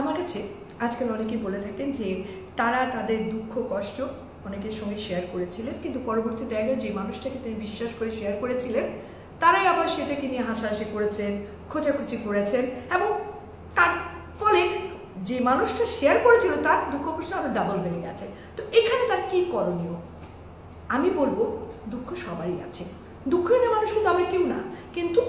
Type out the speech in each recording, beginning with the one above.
আমার কাছে আজকাল অনেকেই বলে থাকেন যে তারা তাদের দুঃখ, কষ্ট অনেকের সঙ্গে শেয়ার করেছিলেন, কিন্তু পরবর্তী জায়গায় যে মানুষটাকে তিনি বিশ্বাস করে শেয়ার করেছিলেন, তারাই আবার সেটাকে নিয়ে হাসাহাসি করেছেন, খোঁচাখুচি করেছেন এবং তার ফলে যে মানুষটা শেয়ার করেছিল তার দুঃখ, কষ্ট আরও ডাবল হয়ে গেছে। তো এখানে তার কি করণীয়? আমি বলব, দুঃখ সবারই আছে। দুঃখহীন মানুষ কিন্তু আমরা কেউ না, কিন্তু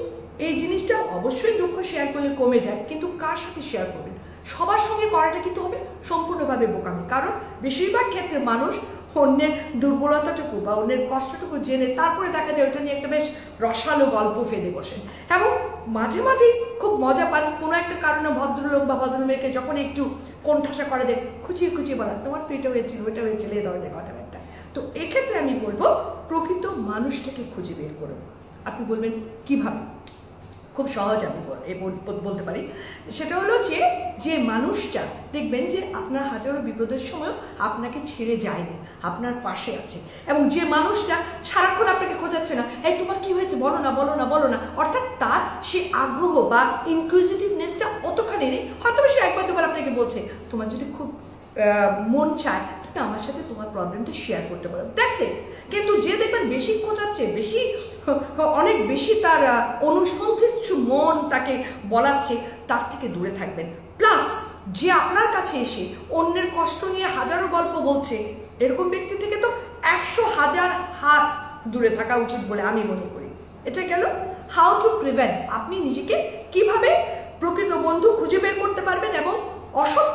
এই জিনিসটা অবশ্যই দুঃখ শেয়ার করলে কমে যায়, কিন্তু কার সাথে শেয়ার করবেন? সবার সঙ্গে করাটা কিন্তু হবে সম্পূর্ণভাবে বোকামি। কারণ বেশিরভাগ ক্ষেত্রে মানুষ অন্যের দুর্বলতাটুকু বা অন্যের কষ্টটুকু জেনে তারপরে দেখা যায় ওটা নিয়ে একটা বেশ রসালো গল্প ফেলে বসেন। এবং মাঝে মাঝেই খুব মজা পান কোনো একটা কারণে ভদ্রলোক বা ভদ্রমেয়েকে যখন একটু কোণঠাসা করে দেয় খুচিয়ে খুচিয়ে বলা, তোমার তো এটা হয়েছিল, ওটা হয়েছিল এই ধরনের কথাবার্তা। তো এক্ষেত্রে আমি বলব, প্রকৃত মানুষটাকে খুঁজে বের করুন। আপনি বলবেন, কীভাবে? খুব সহজ আমি বলতে পারি। সেটা হলো যে যে মানুষটা, দেখবেন যে আপনার হাজারো বিপদের সময় আপনাকে ছেড়ে যায়নি, আপনার পাশে আছে। এবং যে মানুষটা সারাক্ষণ আপনাকে খোঁজাচ্ছে না, এই, তোমার কি হয়েছে? বলো না বলো না বলো না। অর্থাৎ তার সে আগ্রহ বা ইনক্লুসিটিভনেসটা অতখানি নেই। হয়তো সে একবার দুবার আপনাকে বলছে, তোমার যদি খুব মন চায় তুমি আমার সাথে তোমার প্রবলেমটা শেয়ার করতে পারো। ইট কিন্তু যে দেখবেন বেশি খোঁজাচ্ছে বেশি, অনেক বেশি তার অনুসন্ধিৎস মন তাকে বলাচ্ছে, তার থেকে দূরে থাকবেন। প্লাস যে আপনার কাছে এসে অন্যের কষ্ট নিয়ে হাজারো গল্প বলছে, এরকম ব্যক্তি থেকে তো একশো হাজার হাত দূরে থাকা উচিত বলে আমি মনে করি। এটা গেল হাউ টু প্রিভেন্ট আপনি নিজেকে কীভাবে প্রকৃত বন্ধু খুঁজে বের করতে পারবেন এবং অসৎ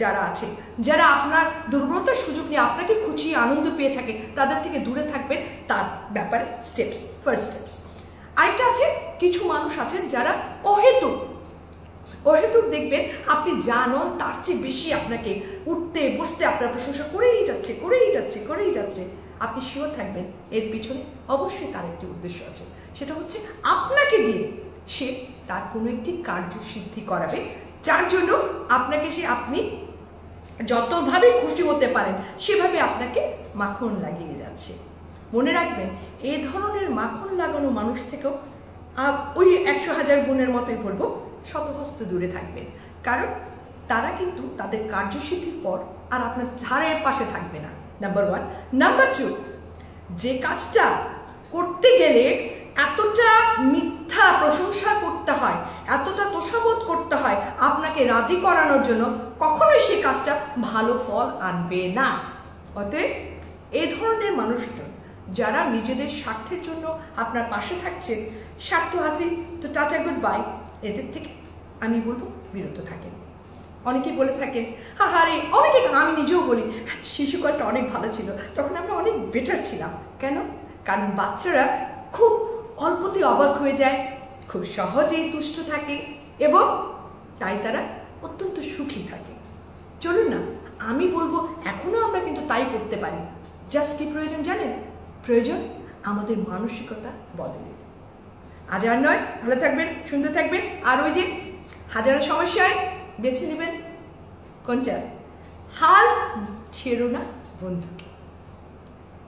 যারা আছে, যারা আপনার দুর্বলতার সুযোগ নিয়ে আপনাকে খুঁচিয়ে আনন্দ পেয়ে থাকে, তাদের থেকে দূরে থাকবেন তার ব্যাপারে স্টেপস ফার্স্ট স্টেপস আরেকটা আছে, কিছু মানুষ আছেন যারা অহেতুক। অহেতুক দেখবেন আপনি জানন তার চেয়ে বেশি আপনাকে উঠতে, বসতে আপনার প্রশংসা করেই যাচ্ছে করেই যাচ্ছে করেই যাচ্ছে। আপনি শিওর থাকবেন এর পিছনে অবশ্যই তার একটি উদ্দেশ্য আছে। সেটা হচ্ছে, আপনাকে দিয়ে সে তার কোনো একটি কার্য সিদ্ধি করাবে যার জন্য আপনাকে সে আপনি যতভাবে খুশি হতে পারেন, সেভাবে আপনাকে মাখন লাগিয়ে যাচ্ছে। মনে রাখবেন এই ধরনের মাখন লাগানো মানুষ থেকেও ওই একশো হাজার গুণের মতোই বলব, শতহস্ত দূরে থাকবেন। কারণ তারা কিন্তু তাদের কার্যসিদ্ধির পর আর আপনার ধারের পাশে থাকবে না। নাম্বার ওয়ান নাম্বার টু যে কাজটা করতে গেলে এতটা মিথ্যা প্রশংসা করতে হয়, এতটা তোষাবোধ করতে রাজি করানোর জন্য কখনোই সেই কাজটা ভালো ফল আনবে না। অতএব এই ধরনের মানুষজন যারা নিজেদের স্বার্থের জন্য আপনার পাশে থাকছেন, স্বার্থ হাসি তো টাটা গুড বাই এদের থেকে আমি বলব বিরত থাকেন। অনেকেই বলে থাকেন, হা হারে অনেকে আমি নিজেও বলি। শিশুকালটা অনেক ভালো ছিল। তখন আমরা অনেক বেটার ছিলাম। কেন? কারণ বাচ্চারা খুব অল্পতে অবাক হয়ে যায়, খুব সহজেই তুষ্ট থাকে এবং তাই তারা অত্যন্ত সুখী থাকে। চলুন না, আমি বলব এখনও আমরা কিন্তু তাই করতে পারি। জাস্ট কি প্রয়োজন জানেন? প্রয়োজন আমাদের মানসিকতা বদলে আজ আর নয়, ভালো থাকবেন, সুন্দর থাকবেন, আর ওই যে হাজারো সমস্যায় বেছে নেবেন কোনটা? হাল ছেড়ো না বন্ধুকে।